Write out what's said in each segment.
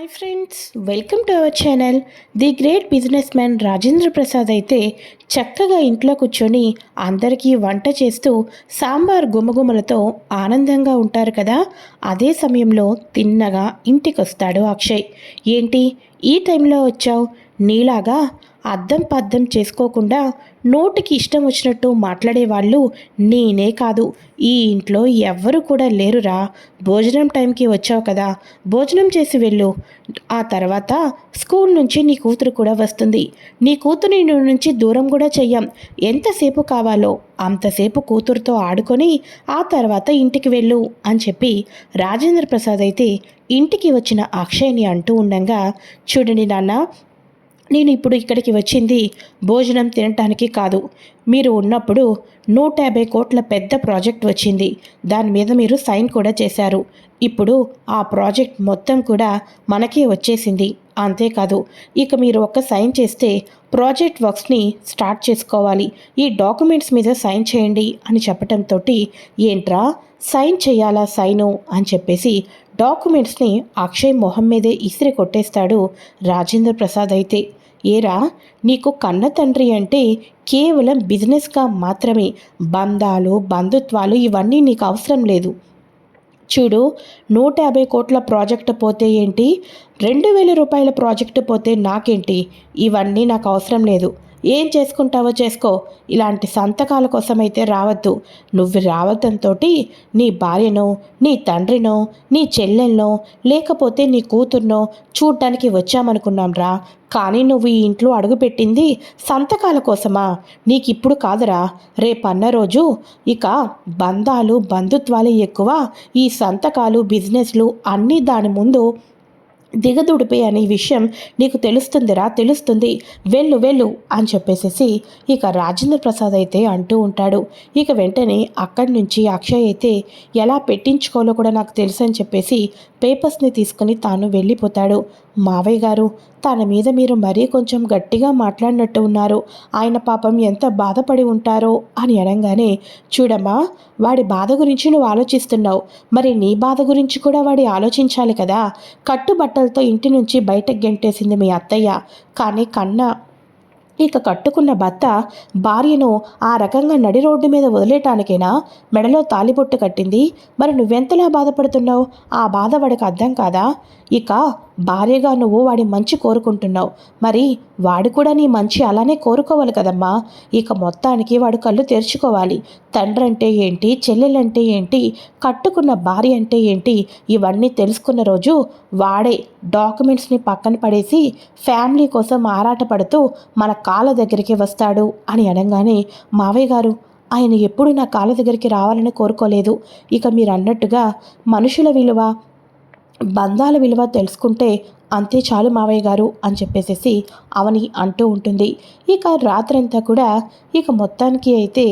Hi friends welcome to our channel the great businessman Rajendra Prasad అయితే చక్కగా ఇంట్లో కూర్చొని అందరికీ వంట చేస్తూ సాంబార్ గుమగుమలతో ఆనందంగా ఉంటారు కదా? అదే సమయంలో తిన్నగా ఇంటికి వస్తాడు అక్షయ్. ఏంటి? ఈ టైంలో వచ్చావు? నీలాగా అద్దం పద్దం చేసుకోకుండా నోటికి ఇష్టం వచ్చినట్టు మాట్లాడే వాళ్ళు నేనే కాదు. ఈ ఇంట్లో ఎవ్వరు కూడా లేరురా. భోజనం టైంకి వచ్చావు కదా. భోజనం చేసి వెళ్ళు. ఆ తర్వాత స్కూల్ నుంచి నీ కూతురు కూడా వస్తుంది. నీ కూతురు నుంచి దూరం కూడా చెయ్యం. ఎంతసేపు కావాలో అంతసేపు కూతురుతో ఆడుకొని ఆ తర్వాత ఇంటికి వెళ్ళు అని చెప్పి రాజేంద్ర ప్రసాద్ అయితే ఇంటికి వచ్చిన అక్షయ్ని అంటూ ఉండగా చూడండి నాన్న నేను ఇప్పుడు ఇక్కడికి వచ్చింది భోజనం తినటానికి కాదు. మీరు ఉన్నప్పుడు నూట యాభై కోట్ల పెద్ద ప్రాజెక్ట్ వచ్చింది. దాని మీద మీరు సైన్ కూడా చేశారు. ఇప్పుడు ఆ ప్రాజెక్ట్ మొత్తం కూడా మనకే వచ్చేసింది. అంతేకాదు ఇక మీరు ఒక్క సైన్ చేస్తే ప్రాజెక్ట్ వర్క్స్ని స్టార్ట్ చేసుకోవాలి. ఈ డాక్యుమెంట్స్ మీద సైన్ చేయండి అని చెప్పటంతో ఏంట్రా సైన్ చేయాలా సైను అని చెప్పేసి డాక్యుమెంట్స్ని అక్షయ్ మొహం మీదే ఇసిరి కొట్టేస్తాడు రాజేంద్ర ప్రసాద్ అయితే. ఏరా నీకు కన్న తండ్రి అంటే కేవలం బిజినెస్గా మాత్రమే. బంధాలు బంధుత్వాలు ఇవన్నీ నీకు అవసరం లేదు. చూడు నూట యాభై కోట్ల ప్రాజెక్టు పోతే ఏంటి? రెండు వేల రూపాయల ప్రాజెక్టు పోతే నాకేంటి? ఇవన్నీ నాకు అవసరం లేదు. ఏం చేసుకుంటావో చేసుకో. ఇలాంటి సంతకాల కోసమైతే రావద్దు. నువ్వు రావద్దంతో నీ భార్యనో నీ తండ్రినో నీ చెల్లెల్నో లేకపోతే నీ కూతుర్నో చూడ్డానికి వచ్చామనుకున్నాం రా. కానీ నువ్వు ఈ ఇంట్లో అడుగుపెట్టింది సంతకాల కోసమా? నీకు ఇప్పుడు కాదురా. రేపన్న రోజు ఇక బంధాలు బంధుత్వాలే ఎక్కువ. ఈ సంతకాలు బిజినెస్లు అన్నీ దాని ముందు దిగదుడిపే అనే విషయం నీకు తెలుస్తుందిరా తెలుస్తుంది. వెళ్ళు వెళ్ళు అని చెప్పేసేసి ఇక రాజేంద్ర ప్రసాద్ అయితే అంటూ ఉంటాడు. ఇక వెంటనే అక్కడి నుంచి అక్షయ్ అయితే ఎలా పెట్టించుకోవాలో కూడా నాకు తెలుసు అని చెప్పేసి పేపర్స్ని తీసుకుని తాను వెళ్ళిపోతాడు. మావయ్య గారు తన మీద మీరు మరీ కొంచెం గట్టిగా మాట్లాడినట్టు ఉన్నారు. ఆయన పాపం ఎంత బాధపడి ఉంటారో అని అనగానే చూడమ్మా వాడి బాధ గురించి నువ్వు ఆలోచిస్తున్నావు. మరి నీ బాధ గురించి కూడా వాడి ఆలోచించాలి కదా. కట్టుబట్టలతో ఇంటి నుంచి బయటకు గెంటేసింది మీ అత్తయ్య. కానీ కన్నా ఇక కట్టుకున్న భర్త భార్యను ఆ రకంగా నడి రోడ్డు మీద వదిలేటానికైనా? మెడలో తాలిబొట్టు కట్టింది. మరి నువ్వెంతలా బాధపడుతున్నావు? ఆ బాధ వాడికి అర్థం కాదా? ఇక భార్యగా నువ్వు వాడి మంచి కోరుకుంటున్నావు. మరి వాడు కూడా నీ మంచి అలానే కోరుకోవాలి కదమ్మా. ఇక మొత్తానికి వాడు కళ్ళు తెరుచుకోవాలి. తండ్రి అంటే ఏంటి చెల్లెలంటే ఏంటి కట్టుకున్న భార్య అంటే ఏంటి ఇవన్నీ తెలుసుకున్న రోజు వాడే డాక్యుమెంట్స్ని పక్కన పడేసి ఫ్యామిలీ కోసం ఆరాటపడుతూ మన కాళ్ళ దగ్గరికి వస్తాడు అని అనగానే మావయ్య గారు ఆయన ఎప్పుడు నా కాళ్ళ దగ్గరికి రావాలని కోరుకోలేదు. ఇక మీరు అన్నట్టుగా మనుషుల విలువ బంధాల విలువ తెలుసుకుంటే అంతే చాలు మావయ్య గారు అని చెప్పేసేసి అవని అంటూ ఉంటుంది. ఇక రాత్రంతా కూడా ఇక మొత్తానికి అయితే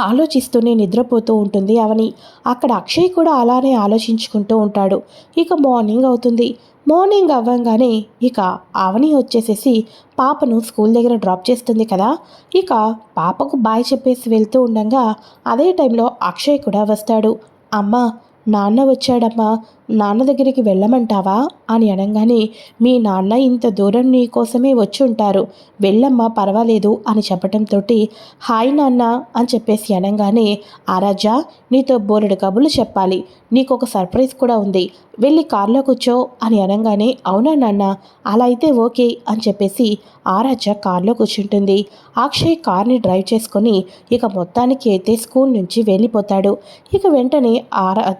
ఆలోచిస్తూనే నిద్రపోతూ ఉంటుంది అవని. అక్కడ అక్షయ్ కూడా అలానే ఆలోచించుకుంటూ ఉంటాడు. ఇక మార్నింగ్ అవుతుంది. మార్నింగ్ అవ్వంగానే ఇక అవని వచ్చేసేసి పాపను స్కూల్ దగ్గర డ్రాప్ చేస్తుంది కదా. ఇక పాపకు బాయ్ చెప్పేసి వెళ్తూ ఉండగా అదే టైంలో అక్షయ్ కూడా వస్తాడు. అమ్మ నాన్న వచ్చాడమ్మా. నాన్న దగ్గరికి వెళ్ళమంటావా? అని అనగానే మీ నాన్న ఇంత దూరం నీ కోసమే వచ్చి ఉంటారు. వెళ్ళమ్మా పర్వాలేదు అని చెప్పటంతో హాయ్ నాన్న అని చెప్పేసి అనగానే ఆరాజా నీతో బోలెడు కబులు చెప్పాలి. నీకు ఒక సర్ప్రైజ్ కూడా ఉంది. వెళ్ళి కారులో కూర్చో అని అనగానే అవునా నాన్న? అలా అయితే ఓకే అని చెప్పేసి ఆరాజ కారులో కూర్చుంటుంది. అక్షయ్ కార్ని డ్రైవ్ చేసుకొని ఇక మొత్తానికి అయితే స్కూల్ నుంచి వెళ్ళిపోతాడు. ఇక వెంటనే ఆరా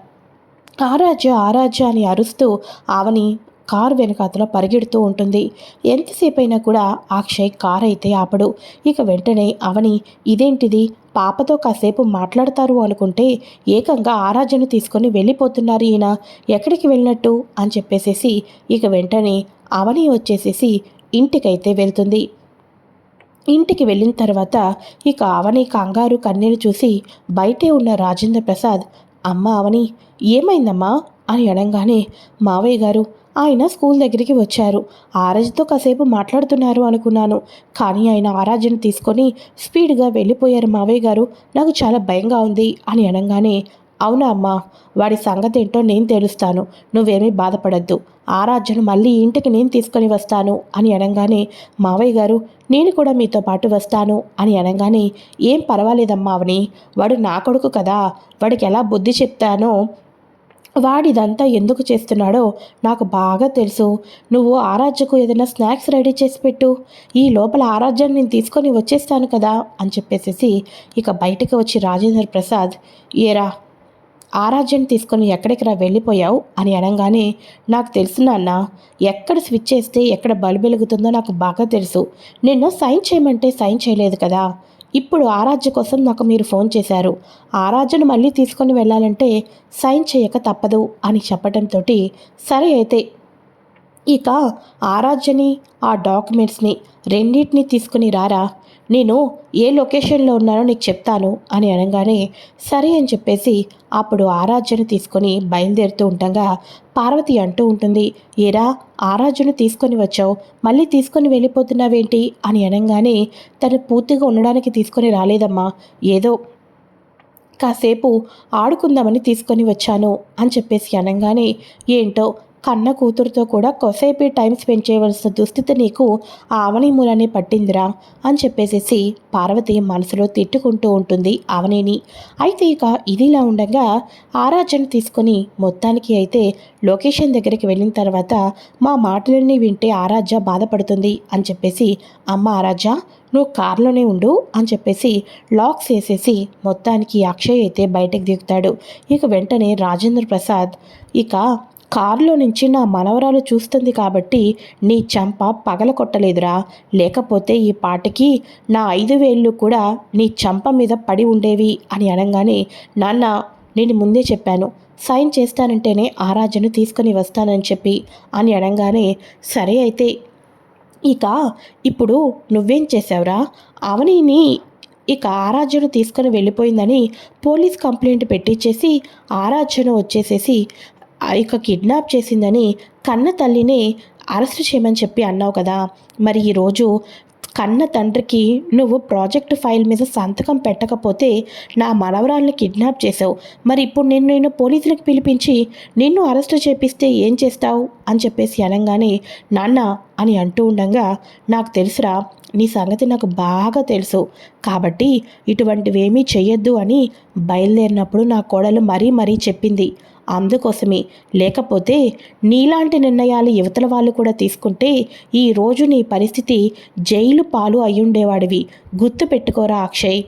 ఆరాధ్య ఆరాధ్య అని అరుస్తూ ఆవని కారు వెనకాతలో పరిగెడుతూ ఉంటుంది. ఎంతసేపు అయినా కూడా అక్షయ్ కారు అయితే ఆపడు. ఇక వెంటనే అవని ఇదేంటిది? పాపతో కాసేపు మాట్లాడతారు అనుకుంటే ఏకంగా ఆరాధ్యను తీసుకొని వెళ్ళిపోతున్నారు ఈయన. ఎక్కడికి వెళ్ళినట్టు? అని చెప్పేసేసి ఇక వెంటనే అవని వచ్చేసేసి ఇంటికైతే వెళ్తుంది. ఇంటికి వెళ్ళిన తర్వాత ఇక అవని కంగారు కన్నీరు చూసి బయటే ఉన్న రాజేంద్ర ప్రసాద్ అమ్మ అవని ఏమైందమ్మా? అని అనగానే మావయ్య గారు ఆయన స్కూల్ దగ్గరికి వచ్చారు. ఆరాజ్తో కాసేపు మాట్లాడుతున్నారు అనుకున్నాను. కానీ ఆయన ఆరాజ్ని తీసుకొని స్పీడ్గా వెళ్ళిపోయారు మావయ్య గారు. నాకు చాలా భయంగా ఉంది అని అనగానే అవునా అమ్మా వాడి సంగతి ఏంటో నేను తెలుస్తాను. నువ్వేమీ బాధపడద్దు. ఆరాధ్యను మళ్ళీ ఇంటికి నేను తీసుకొని వస్తాను అని అనగానే మావయ్య గారు నేను కూడా మీతో పాటు వస్తాను అని అనగానే ఏం పర్వాలేదమ్మా అవని. వాడు నా కొడుకు కదా. వాడికి ఎలా బుద్ధి చెప్తానో వాడిదంతా ఎందుకు చేస్తున్నాడో నాకు బాగా తెలుసు. నువ్వు ఆరాధ్యకు ఏదైనా స్నాక్స్ రెడీ చేసి పెట్టు. ఈ లోపల ఆరాధ్యాన్ని నేను తీసుకొని వచ్చేస్తాను కదా అని చెప్పేసేసి ఇక బయటకు వచ్చి రాజేంద్ర ప్రసాద్ ఏరా ఆరాధ్యం తీసుకొని ఎక్కడికి రా వెళ్ళిపోయావు? అని అనగానే నాకు తెలుసు నాన్న ఎక్కడ స్విచ్ చేస్తే ఎక్కడ బల్బు వెలుగుతుందో నాకు బాగా తెలుసు. నిన్ను సైన్ చేయమంటే సైన్ చేయలేదు కదా. ఇప్పుడు ఆరాధ్య కోసం నాకు మీరు ఫోన్ చేశారు. ఆరాధ్యను మళ్ళీ తీసుకొని వెళ్ళాలంటే సైన్ చేయక తప్పదు అని చెప్పడంతో సరే అయితే. ఇక ఆరాధ్యని ఆ డాక్యుమెంట్స్ని రెండింటిని తీసుకుని రారా? నేను ఏ లొకేషన్లో ఉన్నానో నీకు చెప్తాను అని అనగానే సరే అని చెప్పేసి అప్పుడు ఆరాధ్యను తీసుకొని బయలుదేరుతూ ఉండగా పార్వతి అంటూ ఉంటుంది ఏరా ఆరాధ్యను తీసుకొని వచ్చావు మళ్ళీ తీసుకొని వెళ్ళిపోతున్నావేంటి అని అనగానే తను పూర్తిగా ఉండడానికి తీసుకొని రాలేదమ్మా ఏదో కాసేపు ఆడుకుందామని తీసుకొని వచ్చాను అని చెప్పేసి అనగానే ఏంటో కన్న కూతురుతో కూడా కొసేపే టైం స్పెండ్ చేయవలసిన దుస్థితి నీకు ఆ అవని మూలనే పట్టిందిరా అని చెప్పేసేసి పార్వతి మనసులో తిట్టుకుంటూ ఉంటుంది అవనిని. అయితే ఇక ఇదిలా ఉండగా ఆరాధ్యను తీసుకొని మొత్తానికి అయితే లొకేషన్ దగ్గరికి వెళ్ళిన తర్వాత మా మాటలన్నీ వింటే ఆరాధ్య బాధపడుతుంది అని చెప్పేసి అమ్మ ఆరాధ్య నువ్వు కారులోనే ఉండు అని చెప్పేసి లాక్స్ వేసేసి మొత్తానికి అక్షయ్ అయితే బయటకు దిగుతాడు. ఇక వెంటనే రాజేంద్ర ప్రసాద్ ఇక కారులో నుంచి నా మనవరాలు చూస్తుంది కాబట్టి నీ చంప పగల కొట్టలేదురా. లేకపోతే ఈ పాటకి నా ఐదు వేళ్ళు కూడా నీ చంప మీద పడి ఉండేవి అని అనగానే నాన్న నేను ముందే చెప్పాను. సైన్ చేస్తానంటేనే ఆరాజను తీసుకొని వస్తానని చెప్పి అని అనగానే సరే అయితే ఇక ఇప్పుడు నువ్వేం చేసావురా అవనిని ఇక ఆరాధ్యను తీసుకొని వెళ్ళిపోయిందని పోలీస్ కంప్లైంట్ పెట్టించేసి ఆరాధ్యను వచ్చేసేసి ఇక కిడ్నాప్ చేసిందని కన్న తల్లిని అరెస్ట్ చేయమని చెప్పి అన్నావు కదా. మరి ఈరోజు కన్న తండ్రికి నువ్వు ప్రాజెక్ట్ ఫైల్ మీద సంతకం పెట్టకపోతే నా మనవరాల్ని కిడ్నాప్ చేసావు మరి ఇప్పుడు నేను నేను పోలీసులకు పిలిపించి నిన్ను అరెస్ట్ చేపిస్తే ఏం చేస్తావు? అని చెప్పేసి అనగానే నాన్న అని అంటూ ఉండగా నాకు తెలుసురా నీ సంగతి నాకు బాగా తెలుసు. కాబట్టి ఇటువంటివేమీ చెయ్యొద్దు అని బయలుదేరినప్పుడు నా కోడలు మరీ మరీ చెప్పింది. అందుకోసమే. లేకపోతే నీలాంటి నిర్ణయాలు యువతల వాళ్ళు కూడా తీసుకుంటే ఈరోజు నీ పరిస్థితి జైలు పాలు అయ్యుండేవాడివి. గుర్తు పెట్టుకోరా అక్షయ్.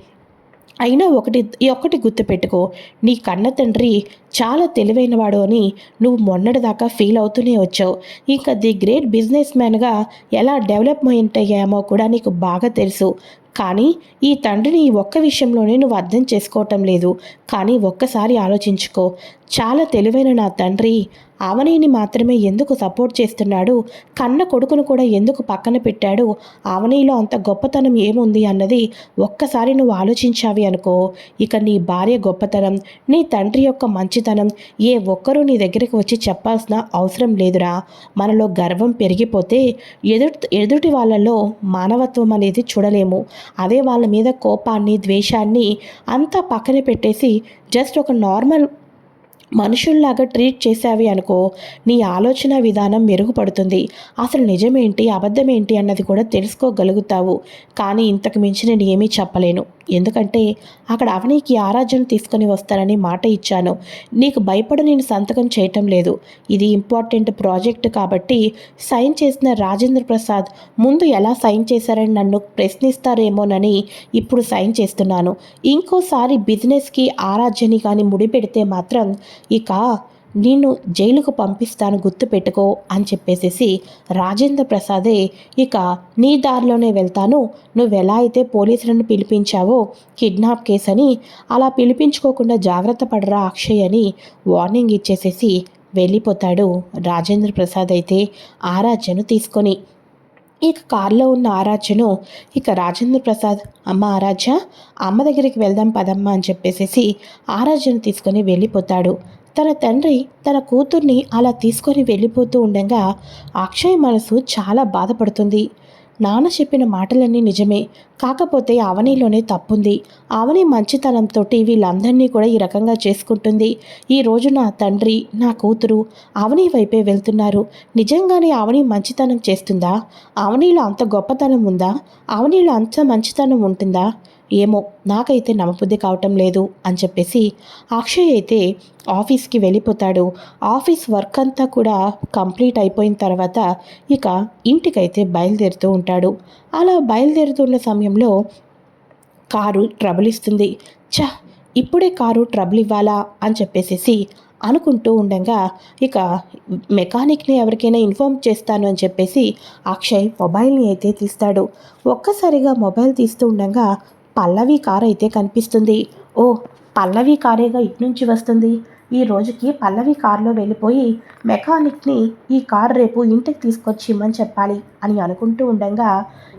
అయినా ఒకటి ఒకటి గుర్తుపెట్టుకో నీ కన్న తండ్రి చాలా తెలివైనవాడు అని నువ్వు మొన్నటిదాకా ఫీల్ అవుతూనే వచ్చావు. ఇంకా ది గ్రేట్ బిజినెస్ మ్యాన్గా ఎలా డెవలప్మెంట్ అయ్యామో కూడా నీకు బాగా తెలుసు. కానీ ఈ తండ్రిని ఈ ఒక్క విషయంలోనే నువ్వు అర్థం చేసుకోవటం లేదు. కానీ ఒక్కసారి ఆలోచించుకో. చాలా తెలివైన నా తండ్రి అవనీని మాత్రమే ఎందుకు సపోర్ట్ చేస్తున్నాడు? కన్న కొడుకును కూడా ఎందుకు పక్కన పెట్టాడు? అవనీలో అంత గొప్పతనం ఏముంది అన్నది ఒక్కసారి నువ్వు ఆలోచించావి అనుకో. ఇక నీ భార్య గొప్పతనం నీ తండ్రి యొక్క మంచితనం ఏ ఒక్కరూ నీ దగ్గరికి వచ్చి చెప్పాల్సిన అవసరం లేదురా. మనలో గర్వం పెరిగిపోతే ఎదుటి ఎదుటి వాళ్ళలో మానవత్వం అనేది చూడలేము. అదే వాళ్ళ మీద కోపాన్ని ద్వేషాన్ని అంతా పక్కన పెట్టేసి జస్ట్ ఒక నార్మల్ మనుషుల్లాగా ట్రీట్ చేసావి అనుకో నీ ఆలోచన విధానం మెరుగుపడుతుంది. అసలు నిజమేంటి అబద్ధమేంటి అన్నది కూడా తెలుసుకోగలుగుతావు. కానీ ఇంతకు మించి నేను ఏమీ చెప్పలేను. ఎందుకంటే అక్కడ అవనీకి ఆరాధ్యం తీసుకొని వస్తానని మాట ఇచ్చాను. నీకు భయపడ నేను సంతకం చేయటం లేదు. ఇది ఇంపార్టెంట్ ప్రాజెక్ట్ కాబట్టి సైన్ చేసిన రాజేంద్ర ప్రసాద్ ముందు ఎలా సైన్ చేశారని నన్ను ప్రశ్నిస్తారేమోనని ఇప్పుడు సైన్ చేస్తున్నాను. ఇంకోసారి బిజినెస్కి ఆరాధ్యని కానీ ముడిపెడితే మాత్రం ఇక నిన్ను జైలుకు పంపిస్తాను గుర్తుపెట్టుకో అని చెప్పేసేసి రాజేంద్ర ప్రసాదే ఇక నీ దారిలోనే వెళ్తాను. నువ్వు ఎలా అయితే పోలీసులను పిలిపించావో కిడ్నాప్ కేసు అని అలా పిలిపించుకోకుండా జాగ్రత్త పడరా అక్షయ్ అని వార్నింగ్ ఇచ్చేసేసి వెళ్ళిపోతాడు రాజేంద్ర ప్రసాద్ అయితే ఆరాధ్యను తీసుకొని. ఇక కారులో ఉన్న ఆరాధ్యను ఇక రాజేంద్ర ప్రసాద్ అమ్మ ఆరాధ్య అమ్మ దగ్గరికి వెళ్దాం పదమ్మ అని చెప్పేసేసి ఆరాధ్యను తీసుకొని వెళ్ళిపోతాడు. తన తండ్రి తన కూతుర్ని అలా తీసుకొని వెళ్ళిపోతూ ఉండగా అక్షయ్ మనసు చాలా బాధపడుతుంది. నాన్న చెప్పిన మాటలన్నీ నిజమే. కాకపోతే అవనిలోనే తప్పుంది. అవని మంచితనంతో వీళ్ళందరినీ కూడా ఈ రకంగా చేసుకుంటుంది. ఈ రోజు నా తండ్రి నా కూతురు అవని వైపే వెళ్తున్నారు. నిజంగానే అవని మంచితనం చేస్తుందా? అవనిలో అంత గొప్పతనం ఉందా? అవనిలో అంత మంచితనం ఉంటుందా? ఏమో నాకైతే నమ్మబుద్ధి కావటం లేదు అని చెప్పేసి అక్షయ్ అయితే ఆఫీస్కి వెళ్ళిపోతాడు. ఆఫీస్ వర్క్ అంతా కూడా కంప్లీట్ అయిపోయిన తర్వాత ఇక ఇంటికైతే బయలుదేరుతూ ఉంటాడు. అలా బయలుదేరుతున్న సమయంలో కారు ట్రబుల్ ఇస్తుంది చ ఇప్పుడే కారు ట్రబుల్ ఇవ్వాలా అని చెప్పేసేసి అనుకుంటూ ఉండగా ఇక మెకానిక్ని ఎవరికైనా ఇన్ఫామ్ చేస్తాను అని చెప్పేసి అక్షయ్ మొబైల్ని అయితే తీస్తాడు. ఒక్కసారిగా మొబైల్ తీస్తూ ఉండగా పల్లవి కార్ అయితే కనిపిస్తుంది. ఓ పల్లవి కారేగా ఇటు నుంచి వస్తుంది. ఈ రోజుకి పల్లవి కారులో వెళ్ళిపోయి మెకానిక్ని ఈ కార్ రేపు ఇంటికి తీసుకొచ్చి ఇమ్మని చెప్పాలి అని అనుకుంటూ ఉండగా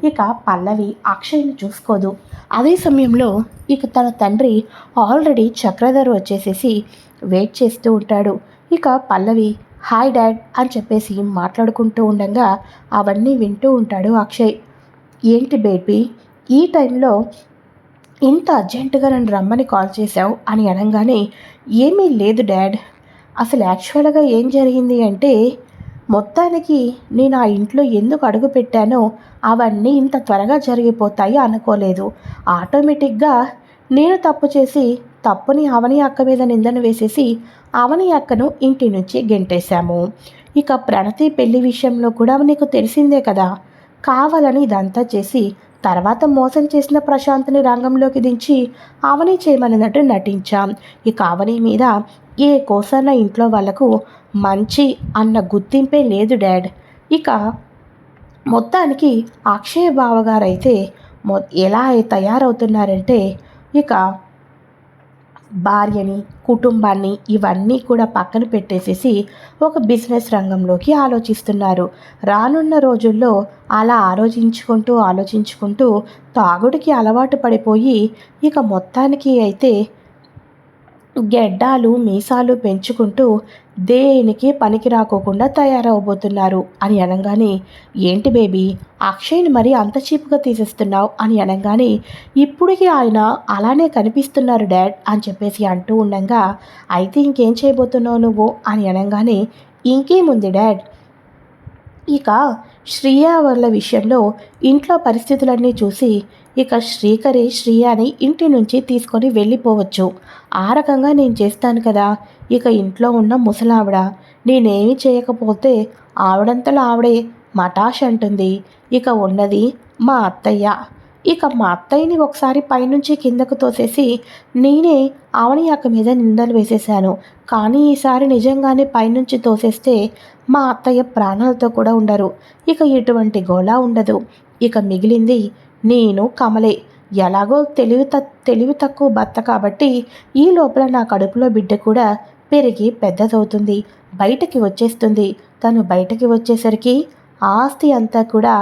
ఇక పల్లవి అక్షయ్ని చూసుకోదు. అదే సమయంలో ఇక తన తండ్రి ఆల్రెడీ చక్రధర్ వచ్చేసేసి వెయిట్ చేస్తూ ఉంటాడు. ఇక పల్లవి హాయ్ డాడ్ అని చెప్పేసి మాట్లాడుకుంటూ ఉండగా అవన్నీ వింటూ ఉంటాడు అక్షయ్. ఏంటి బేబీ ఈ టైంలో ఇంత అర్జెంటుగా నన్ను రమ్మని కాల్ చేశావు అని అనగానే ఏమీ లేదు డాడ్. అసలు యాక్చువల్గా ఏం జరిగింది అంటే మొత్తానికి నేను ఆ ఇంట్లో ఎందుకు అడుగు పెట్టానో అవన్నీ ఇంత త్వరగా జరిగిపోతాయి అనుకోలేదు. ఆటోమేటిక్గా నేను తప్పు చేసి తప్పుని అవని అక్క మీద నిందను వేసేసి అవని అక్కను ఇంటి నుంచి గెంటేశాము. ఇక ప్రణతి పెళ్ళి విషయంలో కూడా నీకు తెలిసిందే కదా. కావాలని ఇదంతా చేసి తర్వాత మోసం చేసిన ప్రశాంత్ని రంగంలోకి దించి ఆవని చేయమన్నట్టు నటించాం. ఇక ఆవని మీద ఏ కోసన్న ఇంట్లో వాళ్ళకు మంచి అన్న గుర్తింపే లేదు డాడ్. ఇక మొత్తానికి అక్షయ బావగారైతే మొ ఎలా తయారవుతున్నారంటే ఇక భార్యని కుటుంబాన్ని ఇవన్నీ కూడా పక్కన పెట్టేసేసి ఒక బిజినెస్ రంగంలోకి ఆలోచిస్తున్నారు. రానున్న రోజుల్లో అలా ఆలోచించుకుంటూ ఆలోచించుకుంటూ తాగుడికి అలవాటు పడిపోయి ఇక మొత్తానికి అయితే గెడ్డాలు మీసాలు పెంచుకుంటూ దేనికి పనికి రాకోకుండా తయారవబోతున్నారు అని అనగానే ఏంటి బేబీ అక్షయ్ని మరి అంత చీప్గా తీసేస్తున్నావు? అని అనగానే ఇప్పటికీ ఆయన అలానే కనిపిస్తున్నారు డాడ్ అని చెప్పేసి అంటూ ఉండగా అయితే ఇంకేం చేయబోతున్నావు నువ్వు? అని అనగానే ఇంకేముంది డాడ్? ఇక శ్రీయా వాళ్ళ విషయంలో ఇంట్లో పరిస్థితులన్నీ చూసి ఇక శ్రీకరి శ్రీయాని ఇంటి నుంచి తీసుకొని వెళ్ళిపోవచ్చు. ఆ రకంగా నేను చేస్తాను కదా. ఇక ఇంట్లో ఉన్న ముసలావిడ నేనేమి చేయకపోతే ఆవిడంతలో ఆవిడే మటాష్ అంటుంది. ఇక ఉన్నది మా అత్తయ్య. ఇక మా అత్తయ్యని ఒకసారి పైనుంచి కిందకు తోసేసి నేనే ఆవని యొక్క మీద నిందలు వేసేశాను. కానీ ఈసారి నిజంగానే పైనుంచి తోసేస్తే మా అత్తయ్య ప్రాణాలతో కూడా ఉండరు. ఇక ఎటువంటి గోళ ఉండదు. ఇక మిగిలింది నేను కమలే. ఎలాగో తెలివి త తెలివి తక్కువ భర్త కాబట్టి ఈ లోపల నా కడుపులో బిడ్డ కూడా పెరిగి పెద్దదవుతుంది. బయటకి వచ్చేస్తుంది. తను బయటకి వచ్చేసరికి ఆస్తి అంతా కూడా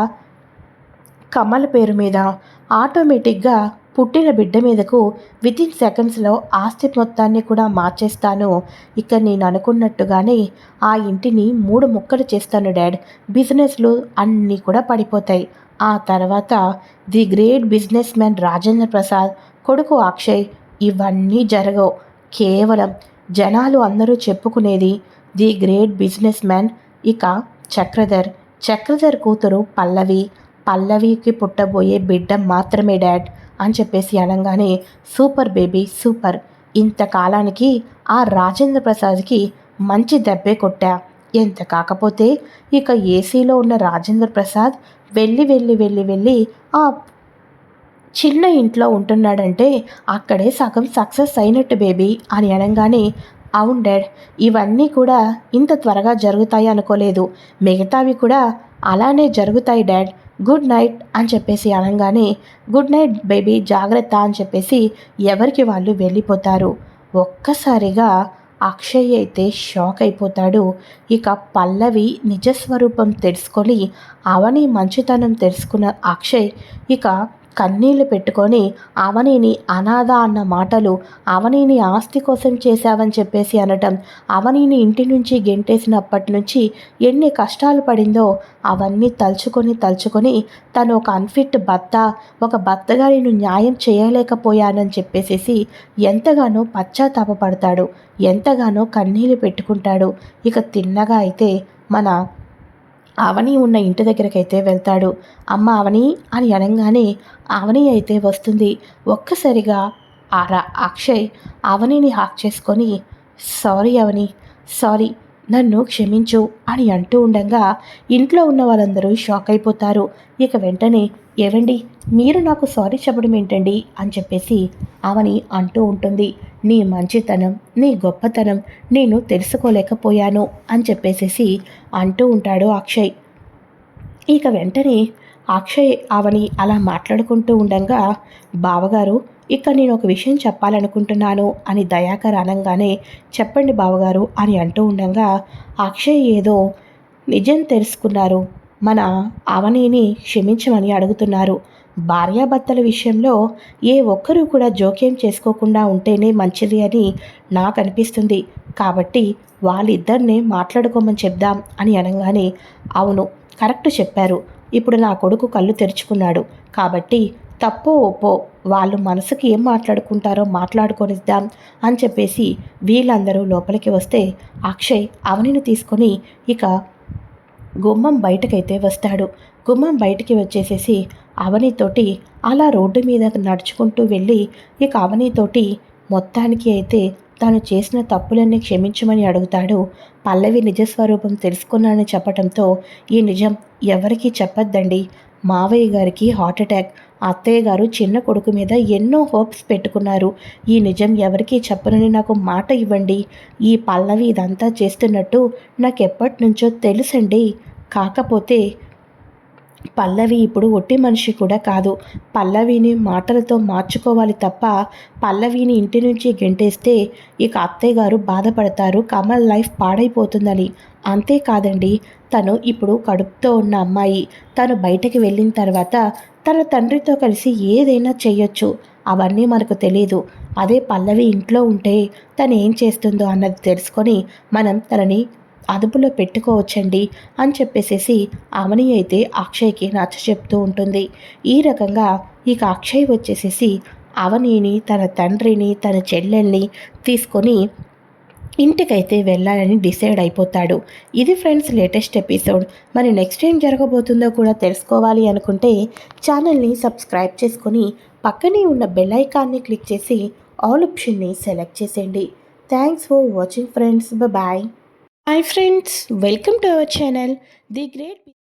కమల పేరు మీద ఆటోమేటిక్గా పుట్టిన బిడ్డ మీదకు వితిన్ సెకండ్స్లో ఆస్తి మొత్తాన్ని కూడా మార్చేస్తాను. ఇక నేను అనుకున్నట్టుగానే ఆ ఇంటిని మూడు ముక్కలు చేస్తాను డాడ్. బిజినెస్లు అన్నీ కూడా పడిపోతాయి. ఆ తర్వాత the great businessman Rajendra Prasad కొడుకు అక్షయ్ ఇవన్నీ జరగవు. కేవలం జనాలు అందరూ చెప్పుకునేది ది గ్రేట్ బిజినెస్ మ్యాన్ ఇక చక్రధర్. చక్రధర్ కూతురు పల్లవి. పల్లవికి పుట్టబోయే బిడ్డ మాత్రమే డాడ్ అని చెప్పేసి అనగానే సూపర్ బేబీ సూపర్. ఇంతకాలానికి ఆ రాజేంద్ర ప్రసాద్కి మంచి దెబ్బే కొట్టా. ఎంత కాకపోతే ఇక ఏసీలో ఉన్న రాజేంద్ర ప్రసాద్ వెళ్ళి వెళ్ళి వెళ్ళి వెళ్ళి ఆ చిన్న ఇంట్లో ఉంటున్నాడంటే అక్కడే సగం సక్సెస్ అయినట్టు బేబీ అని అనగానే అవును డాడ్ ఇవన్నీ కూడా ఇంత త్వరగా జరుగుతాయి అనుకోలేదు. మిగతావి కూడా అలానే జరుగుతాయి డాడ్. గుడ్ నైట్ అని చెప్పేసి అనగానే గుడ్ నైట్ బేబీ జాగ్రత్త అని చెప్పేసి ఎవరికి వాళ్ళు వెళ్ళిపోతారు. ఒక్కసారిగా అక్షయ్ అయితే షాక్ అయిపోతాడు. ఇక పల్లవి నిజస్వరూపం తెలుసుకొని అవని మంచితనం తెలుసుకున్న అక్షయ్ ఇక కన్నీళ్ళు పెట్టుకొని అవనిని అనాథ అన్న మాటలు అవనిని ఆస్తి కోసం చేశావని చెప్పేసి అనటం అవనిని ఇంటి నుంచి గెంటేసినప్పటి నుంచి ఎన్ని కష్టాలు పడిందో అవన్నీ తలుచుకొని తలుచుకొని తను ఒక అన్ఫిట్ భర్త ఒక భర్తగా నేను న్యాయం చేయలేకపోయానని చెప్పేసేసి ఎంతగానో పశ్చాత్తాపడతాడు ఎంతగానో కన్నీళ్ళు పెట్టుకుంటాడు. ఇక తిన్నగా అయితే మన అవని ఉన్న ఇంటి దగ్గరకైతే వెళ్తాడు. అమ్మ అవని అని అనగానే అవని అయితే వస్తుంది. ఒక్కసారిగా ఆరా అక్షయ్ అవనిని హాక్ చేసుకొని సారీ అవని సారీ నన్ను క్షమించు అని అంటూ ఉండగా ఇంట్లో ఉన్న వాళ్ళందరూ షాక్ అయిపోతారు. ఇక వెంటనే ఏవండి మీరు నాకు సారీ చెప్పడం ఏంటండి? అని చెప్పేసి ఆమెని అంటూ ఉంటుంది. నీ మంచితనం నీ గొప్పతనం నేను తెలుసుకోలేకపోయాను అని చెప్పేసేసి అంటూ ఉంటాడు అక్షయ్. ఇక వెంటనే అక్షయ్ ఆవని అలా మాట్లాడుకుంటూ ఉండగా బావగారు ఇక నేను ఒక విషయం చెప్పాలనుకుంటున్నాను అని దయాకర్ అనగానే చెప్పండి బావగారు అని అంటూ ఉండగా అక్షయ్ ఏదో నిజం తెలుసుకున్నారు. మన అవనీని క్షమించమని అడుగుతున్నారు. భార్యాభర్తల విషయంలో ఏ ఒక్కరూ కూడా జోక్యం చేసుకోకుండా ఉంటేనే మంచిది అని నాకు అనిపిస్తుంది. కాబట్టి వాళ్ళిద్దరినే మాట్లాడుకోమని చెప్దాం అని అనగానే అవును కరెక్ట్ చెప్పారు. ఇప్పుడు నా కొడుకు కళ్ళు తెరుచుకున్నాడు. కాబట్టి తప్పో ఒప్పో వాళ్ళు మనసుకి ఏం మాట్లాడుకుంటారో మాట్లాడుకొనిద్దాం అని చెప్పేసి వీళ్ళందరూ లోపలికి వస్తే అక్షయ్ అవనిని తీసుకొని ఇక గుమ్మం బయటకైతే వస్తాడు. గుమ్మం బయటికి వచ్చేసేసి అవనితోటి అలా రోడ్డు మీద నడుచుకుంటూ వెళ్ళి ఇక అవనితోటి మొత్తానికి అయితే తాను చేసిన తప్పులన్నీ క్షమించమని అడుగుతాడు. పల్లవి నిజస్వరూపం తెలుసుకున్నానని చెప్పడంతో ఈ నిజం ఎవరికీ చెప్పొద్దండి. మావయ్య గారికి హార్ట్ అటాక్. అత్తయ్య గారు చిన్న కొడుకు మీద ఎన్నో హోప్స్ పెట్టుకున్నారు. ఈ నిజం ఎవరికీ చెప్పనని నాకు మాట ఇవ్వండి. ఈ పల్లవి ఇదంతా చేస్తున్నట్టు నాకెప్పటి నుంచో తెలుసండి. కాకపోతే పల్లవి ఇప్పుడు ఒట్టి మనిషి కూడా కాదు. పల్లవిని మాటలతో మార్చుకోవాలి తప్ప పల్లవిని ఇంటి నుంచి గెంటేస్తే ఇక అత్తయ్య గారు బాధపడతారు. కమల్ లైఫ్ పాడైపోతుందని. అంతేకాదండి తను ఇప్పుడు కడుపుతో ఉన్న అమ్మాయి. తను బయటకు వెళ్ళిన తర్వాత తన తండ్రితో కలిసి ఏదైనా చేయొచ్చు అవన్నీ మనకు తెలియదు అదే పల్లవి ఇంట్లో ఉంటే తను ఏం చేస్తుందో అన్నది తెలుసుకొని మనం తనని అదుపులో పెట్టుకోవచ్చండి అని చెప్పేసేసి అవని అయితే అక్షయ్కి నచ్చ చెప్తూ ఉంటుంది. ఈ రకంగా ఇక అక్షయ్ వచ్చేసేసి అవనిని తన తండ్రిని తన చెల్లెల్ని తీసుకొని ఇంటికైతే వెళ్ళాలని డిసైడ్ అయిపోతాడు. ఇది ఫ్రెండ్స్ లేటెస్ట్ ఎపిసోడ్. మరి నెక్స్ట్ ఏం జరగబోతుందో కూడా తెలుసుకోవాలి అనుకుంటే ఛానల్ని సబ్స్క్రైబ్ చేసుకొని పక్కనే ఉన్న బెల్ ఐకాన్ని క్లిక్ చేసి ఆల్ ఆప్షన్ని సెలెక్ట్ చేసేయండి. Thanks for watching friends. Bye Hi friends, welcome to our channel The Great